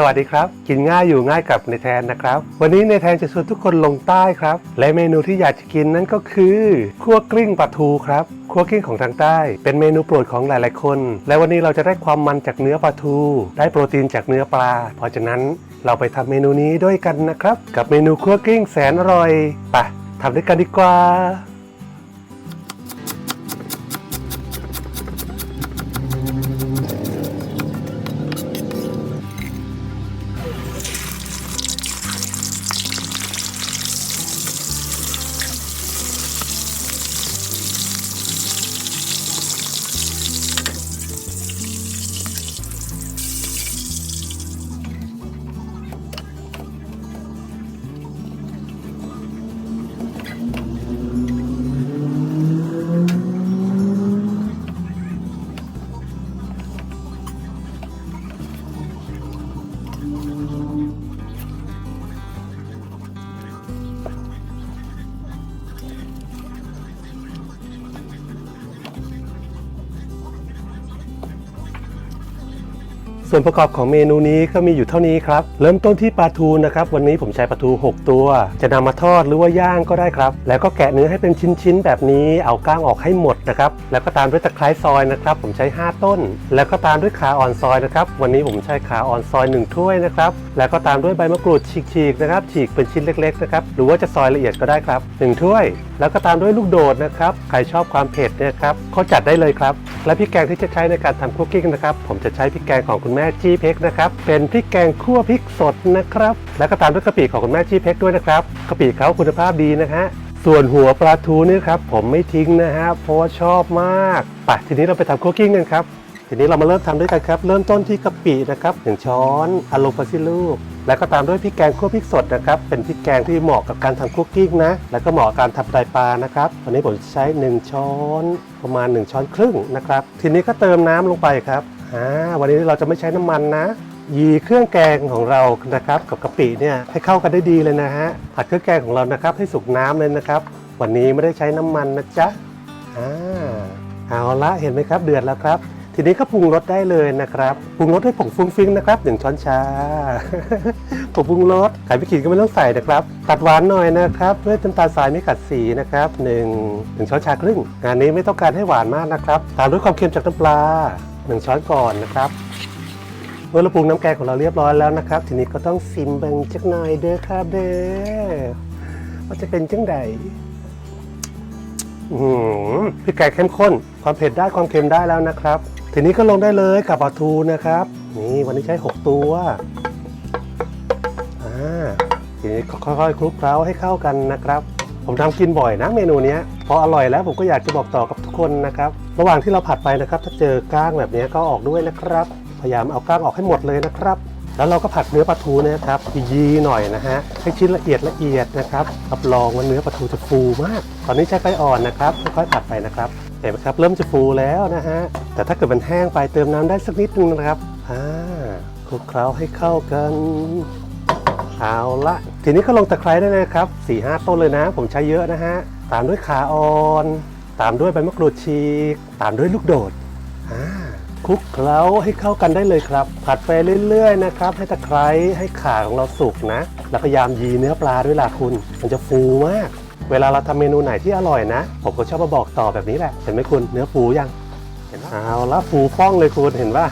สวัสดีครับ กินง่ายอยู่ง่ายกับในแทนนะครับ วันนี้ในแทนจะชวนทุกคนลงใต้ครับ และเมนูที่อยากจะกินนั่นก็คือคั่วกลิ้งปลาทูครับคั่วกลิ้งของทางใต้ เป็นเมนูโปรดของหลาย ๆ คน และวันนี้เราจะได้ความมันจากเนื้อปลาทู ได้โปรตีนจากเนื้อปลา เพราะฉะนั้นเราไปทำเมนูนี้ด้วยกันนะครับ กับเมนูคั่วกลิ้งแสนอร่อยไปทำด้วยกันดีกว่า Thank you. ส่วนประกอบของเมนูนี้ก็มีอยู่เท่านี้ครับ เริ่มต้นที่ปลาทูนะครับ วันนี้ผมใช้ปลาทู 6 ตัว จะนำมาทอดหรือว่าย่างก็ได้ครับ แล้วก็แกะเนื้อให้เป็นชิ้นๆ แบบนี้ เอาก้างออกให้หมดนะครับ แล้วก็ตามด้วยตะไคร้ซอยนะครับ ผมใช้ 5 ต้น แล้วก็ตามด้วยขาอ่อนซอยนะครับ วันนี้ผมใช้ขาอ่อนซอย 1 ถ้วยนะครับ แล้วก็ตามด้วยใบมะกรูดฉีกๆนะครับ ฉีกเป็นชิ้นเล็กๆนะครับ หรือว่าจะซอยละเอียดก็ได้ครับ 1 ถ้วย แล้วก็ตามด้วยลูกโดดนะครับ ใครชอบความเผ็ดเนี่ยครับเขาจัดได้เลยครับ และพริกแกงที่จะใช้ในการทำคุกกิ้งนะครับ ผมจะใช้พริกแกงของคุณแม่จี้เพ็กนะครับ เป็นพริกแกงคั่วพริกสดนะครับ แล้วก็ตามด้วยกะปิของคุณแม่จี้เพ็กด้วยนะครับกะปิเขาคุณภาพดีนะฮะส่วนหัวปลาทูนี่ครับผมไม่ทิ้งนะฮะเพราะว่าชอบมากไปทีนี้เราไปทำคุกกิ้งกันครับทีนี้เรามาเริ่มทำด้วยกันครับ เริ่มต้นที่กะปินะครับหนึ่งช้อนอะโลฟาซิลูก แล้วก็ตามด้วยพริกแกงคั่วพริกสดนะครับ เป็นพริกแกงที่เหมาะกับการทำคุกกิ้งนะ แล้วก็เหมาะกับการทำไตปลานะครับ วันนี้ผมใช้ 1 ช้อนประมาณ 1 ช้อนครึ่งนะครับ ทีนี้ก็เติมน้ำลงไปครับ อ่าวันนี้เราจะไม่ใช้น้ำมันนะ ยีเครื่องแกงของเรานะครับกับกะปิเนี่ยให้เข้ากันได้ดีเลยนะฮะผัดเครื่องแกงของเรานะครับให้สุกน้ำเลยนะครับ วันนี้ไม่ได้ใช้น้ำมันนะจ๊ะอ่าเอาละเห็นไหมครับเดือดแล้วครับ ทีนี้ก็ปรุงรสได้เลยนะครับปรุงรสด้วยผงฟุ้งฟิ้งนะครับหนึ่งช้อนชา ผงปรุงรสไข่ไม่ขีก็ไม่ต้องใส่นะครับตัดหวานหน่อยนะครับด้วยน้ำตาลทรายไม่ขัดสีนะครับหนึ่งหนึ่งช้อนชาครึ่งงานนี้ไม่ต้องการให้หวานมากนะครับ ตามด้วยความเค็มจากน้ำปลา หนึ่งช้อนก่อนนะครับเมื่อเราปรุงน้ำแกงของเราเรียบร้อยแล้วนะครับ ทีนี้ก็ต้องซิมเบิงจักหน่อยเด้อครับเด้อว่าจะเป็นจังใดอื้อพริกแกงเข้มข้น ความเผ็ดได้ความเค็มได้แล้วนะครับ ทีนี้ก็ลงได้เลยกับปลาทูนะครับ นี่วันนี้ใช้ 6 ตัวอ่าทีนี้ค่อยๆคลุกเคล้าให้เข้ากันนะครับ ผมทำกินบ่อยนะเมนูนี้พออร่อยแล้วผมก็อยากจะบอกต่อกับทุกคนนะครับ ระหว่างที่เราผัดไปนะครับ ถ้าเจอก้างแบบนี้ก็ออกด้วยนะครับ พยายามเอาก้างออกให้หมดเลยนะครับ แล้วเราก็ผัดเนื้อปลาทูนะครับยีๆหน่อยนะฮะให้ชิ้นละเอียดละเอียดนะครับรับรองว่าเนื้อปลาทูจะฟูมาก ตอนนี้ใช้ไฟอ่อนนะครับค่อยๆผัดไปนะครับเห็นไหมครับเริ่มจะฟูแล้วนะฮะแต่ถ้าเกิดมันแห้งไปเติมน้ำได้สักนิดนึงนะครับอ่าคลุกเคล้าให้เข้ากันเอาละทีนี้ก็ลงตะไคร้ได้เลยครับ4ี่ห้าต้นเลยนะ ผมใช้เยอะนะฮะตามด้วยขาอ่อน ตามด้วยใบมะกรูดฉีก ตามด้วยลูกโดดคลุกเคล้าให้เข้ากันได้เลยครับ ผัดไปเรื่อยๆนะครับ ให้ตะไคร้ให้ขาของเราสุกนะ แล้วพยายามยีเนื้อปลาด้วยล่ะคุณ มันจะฟูมาก เวลาเราทำเมนูไหนที่อร่อยนะ ผมก็ชอบมาบอกต่อแบบนี้แหละ เห็นไหมคุณ เนื้อฟูยัง เห็นเอาละฟูฟ่องเลยคุณ เห็นป่ะ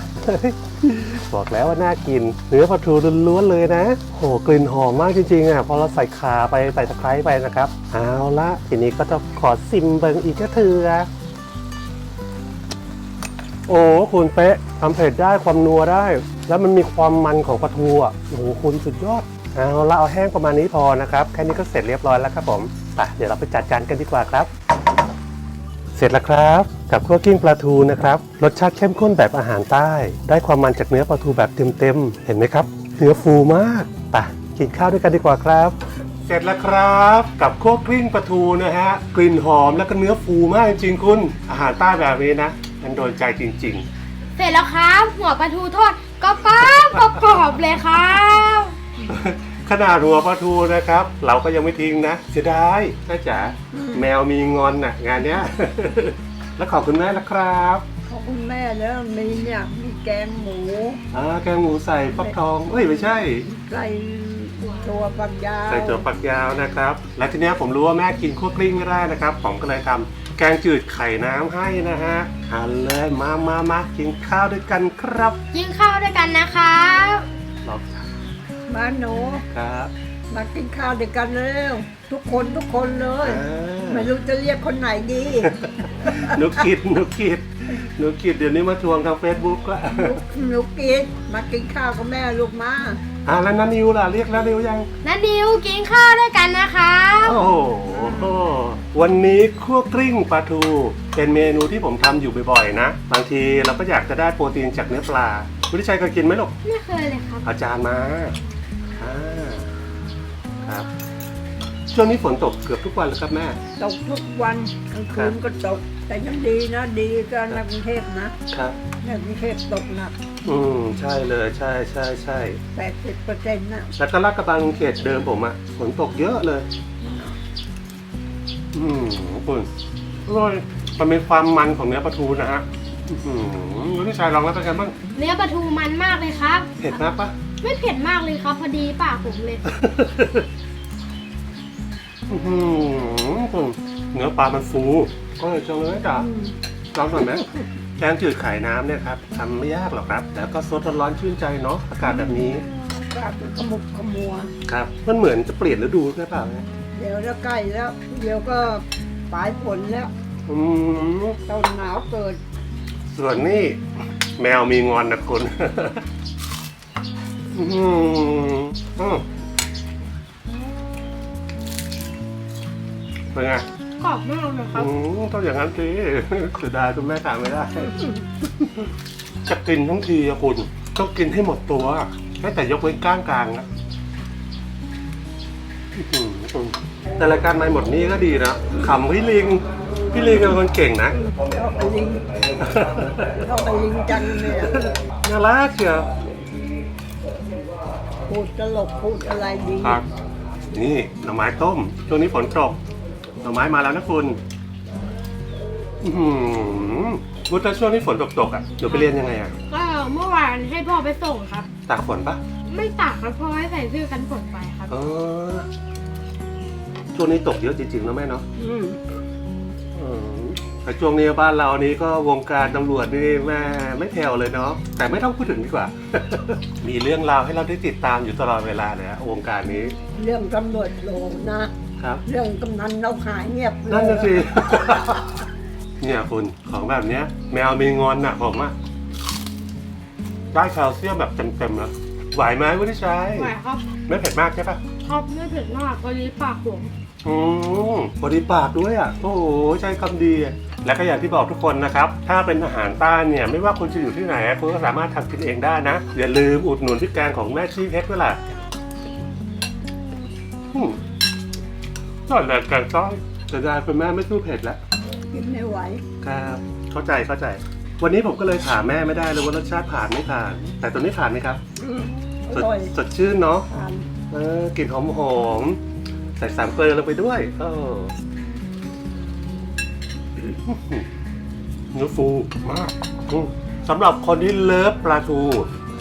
บอกแล้วว่าน่ากิน เนื้อปลาทูล้วนๆเลยนะโหกลิ่นหอมมากจริงๆอะพอเราใส่ขาไปใส่ตะไคร้ไปนะครับเอาละทีนี้ก็จะขอซิมเบิงอีกก็เถือโอ้คุณเป๊ะทำเผ็ดได้ความนัวได้ แล้วมันมีความมันของปลาทูอะโอ้โหคุณสุดยอดเอาละเอาแห้งประมาณนี้พอนะครับ แค่นี้ก็เสร็จเรียบร้อยแล้วครับผมไปเดี๋ยวเราไปจัดจานกันดีกว่าครับ เสร็จแล้วครับ กับคั่วกิ้งปลาทูนะครับรสชาติเข้มข้นแบบอาหารใต้ ได้ความมันจากเนื้อปลาทูแบบเต็มๆเห็นไหมครับ เนื้อฟูมากไปกินข้าวด้วยกันดีกว่าครับ เสร็จแล้วครับ กับคั่วกลิ้งปลาทูนะฮะกลิ่นหอมแล้วก็เนื้อฟูมากจริงๆคุณ อาหารใต้แบบนี้นะมันโดนใจจริง เสร็จแล้วครับ หัวปลาทูทอดก็ป้ามกรอบๆเลยครับ ๆ ขนาดหัวปลาทูนะครับ เราก็ยังไม่ทิ้งนะ เสียดายน่าจ๋าแมวมีงอนน่ะงานเนี้ย แล้วขอบคุณแม่นะครับโอ้ของคุณแม่แล้วมีเนี่ยมีแกงหมูอ่าแกงหมูใส่ฟักทองเอ้ยไม่ใช่ ใส่ตัวปักยาวใส่ตัวฝักยาวนะครับ และทีเนี้ยผมรู้ว่าแม่กินคั่วกลิ้งไม่ได้นะครับ ผมก็เลยทำแกงจืดไข่น้ำให้นะฮะทานเลยมามามากินข้าวด้วยกันครับ กินข้าวด้วยกันนะครับรอ มาหนูครับมากินข้าวด้วยกันเร็วทุกคนทุกคนเลยอ่าไม่รู้จะเรียกคนไหนดีหนุกิดหนุกิดหนุกิดเดี๋ยวนี้มาทวงทางเฟซบุ๊กละลูกลูกกินมากินข้าวกับแม่ลูกมาอ่าแล้วนันนิวล่ะเรียกแล้วนิวยังนันดิวกินข้าวด้วยกันนะครับโอ้โหวันนี้คั่วกลิ้งปลาทู เป็นเมนูที่ผมทำอยู่บ่อยๆ นะ บางทีเราก็อยากจะได้โปรตีนจากเนื้อปลาคุณทิชัยเคยกินไหมลูกไม่เคยเลยครับเอาจารย์มา อ่าครับ ช่วงนี้ฝนตกเกือบทุกวันแล้วครับแม่ ตกทุกวันกลางคืนก็ตก แต่ยังดีนะ ดีกันในกรุงเทพนะครับ ในกรุงเทพตกหนักอืมใช่เลยใช่ใช่ใช่80เปอร์เซ็นต์นะแล้วก็ลาดกระบังเขตเดิมผมอะฝนตกเยอะเลย อืมคุณอร่อยมันมีความมันของเนื้อปลาทูนะฮะอือหือคุณทิชัยลองแล้วเป็นไงบ้างเนื้อปลาทูมันมากเลยครับ เผ็ดมากปะ ไม่เผ็ดมากเลยครับพอดีปากผมเลยอื้อหือเนื้อปลามันฟูก็เลยจังเลยจ้ะอืมลองหน่อยไหมแกงจืดไข่น้ำเนี่ยครับทำไม่ยากหรอกครับ แล้วก็ซดร้อนๆชื่นใจเนาะอากาศแบบนี้กาดขมุกขมัว ครับ มันเหมือนจะเปลี่ยนฤดูใช่เปล่าเนี่ยเดี๋ยวจะใกล้แล้ว เดี๋ยวก็ปลายฝนแล้วอืม ต้นหนาวเกิดส่วนนี่แมวมีงอนนะคุณ เป็นไงกรอบมากเลยครับอืมต้องอย่างนั้นสิเสียดายคุณแม่ทานไม่ได้ จะกินทั้งทีอะคุณต้องกินให้หมดตัวให้แต่ยกเว้นก้างกลางนะอื้อหือแต่รายการไม่หมดนี้ก็ดีนะขำพี่ลิง พี่ลิงเป็นคนเก่งนะชอบไปลิงชอบไปลิงจังเนี่ยน่ารักเชียว พูดตลกพูดอะไรดีครับนี่หน่อไม้ต้ม ช่วงนี้ฝนตกหน่อไม้มาแล้วนะคุณอือหือพูดแต่ช่วงนี้ฝนตกๆอะหนูไปเรียนยังไงอะก็เมื่อวานให้พ่อไปส่งครับ ตากฝนปะไม่ตากครับพ่อให้ใส่เสื้อกันฝนไปครับ เออช่วงนี้ตกเยอะจริงๆนะแม่เนาะอืมเออ แต่ช่วงนี้บ้านเรานี้ก็วงการตำรวจนี่แม่ไม่แผ่วเลยเนาะแต่ไม่ต้องพูดถึงดีกว่า มีเรื่องราวให้เราได้ติดตามอยู่ตลอดเวลาเลยอะวงการนี้เรื่องตำรวจโหลนะ ครับเรื่องกำนันเราหายเงียบเลยนั่นน่ะสิ เนี่ยคุณของแบบเนี้ย แมวมีงอนน่ะผมอะได้แคลเซียมแบบเต็มๆแล้วไหวไหมวุฒิชัยไหวครับ ไม่เผ็ดมากใช่ปะครับไม่เผ็ดมากพอดีปากผม อืมพอดีปากด้วยอะ โอ้โหใช้คำดีอะและก็อย่างที่บอกทุกคนนะครับ ถ้าเป็นอาหารใต้เนี่ยไม่ว่าคุณจะอยู่ที่ไหนคุณก็สามารถทำกินเองได้นะ อย่าลืมอุดหนุนพริกแกงของแม่ชีเพชรด้วยล่ะอืมตอนแรกกันก็จะได้คุณแม่ไม่สู้เผ็ดแล้ว กินไม่ไหวครับเข้าใจเข้าใจ วันนี้ผมก็เลยถามแม่ไม่ได้เลยว่ารสชาติผ่านไม่ผ่าน แต่ตัวนี้ผ่านไหมครับอืมอสดร่อยสดชื่นเนาะ ทาน เออกลิ่นหอมหอมๆ ใส่สามเกลือลงไปด้วยเออเนื้อฟูมากอืมสำหรับคนที่เลิฟปลาทู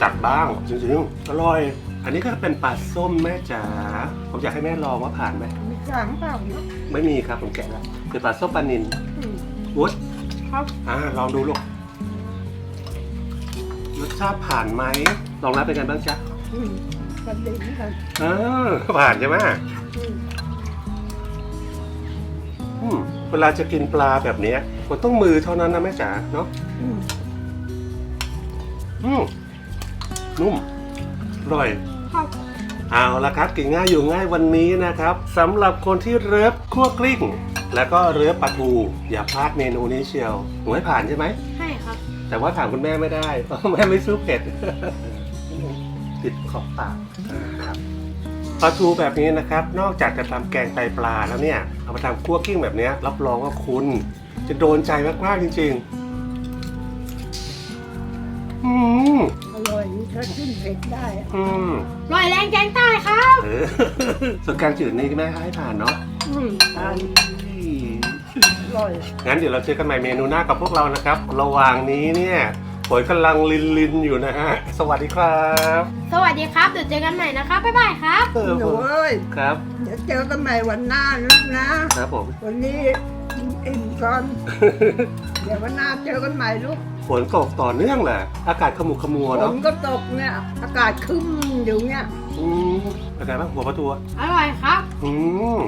จัดบ้างจริงๆอร่อย อันนี้ก็เป็นปลาส้มแม่จ๋าผมอยากให้แม่ลองว่าผ่านไหมมีจางเปล่าเนาะไม่มีครับผมแกะแล้วเป็นปลาส้มปลานินอืมวุฒครับอ่าลองดูลูกรสชาติผ่านไหมลองรับเป็นไงบ้างจ๊ะอืมกันดีเหมือนกันเออผ่านใช่ไหม อืมอืมเวลาจะกินปลาแบบเนี้ยมันต้องมือเท่านั้นนะแม่จ๋าเนาะอืมอืมนุ่มอร่อยครับเอาละครับกินง่ายอยู่ง่ายวันนี้นะครับสำหรับคนที่เริฟคั่วกลิ้ง แล้วก็เริฟปลาทู อย่าพลาดเมนูนี้เชียวหนูให้ผ่านใช่ไหม ให้ครับ แต่ว่าถามคุณแม่ไม่ได้เพราะแม่ไม่ซื้อเผ็ด ติดขอบปากนะครับ ปลาทูแบบนี้นะครับ นอกจากจะทำแกงไตปลาแล้วเนี่ย เอามาทำคั่วกลิ้งแบบเนี้ยรับรองว่าคุณ จะโดนใจมากๆจริงๆ อืมอร่อยถ้าขึ้นเผ็ดได้อะอืมลอยแรงแกงใต้ครับเออ ส่วนการจืดนี่แม่ให้ผ่านเนาะอืมทานอืมร่อย งั้นเดี๋ยวเราเจอกันใหม่เมนูหน้ากับพวกเรานะครับ ระหว่างนี้เนี่ย ฝนกำลังลินลินๆอยู่นะฮะ สวัสดีครับสวัสดีครับเดี๋ยวเจอกันใหม่นะครับบ๊ายบายครับ เออหนูเอ้ยครับ เดี๋ยวเจอกันใหม่วันหน้าลูกนะ ครับผม วันนี้อิ่มก่อน เดี๋ยววันหน้าเจอกันใหม่ลูกฝนตกต่อเนื่องแหละ อากาศขมุกขมัวฝเนาะนก็ตกเนี่ย อากาศครึ้มอยู่เนี่ย อืมเป็นไงบ้างหัวประตูอะอร่อยครับ อืม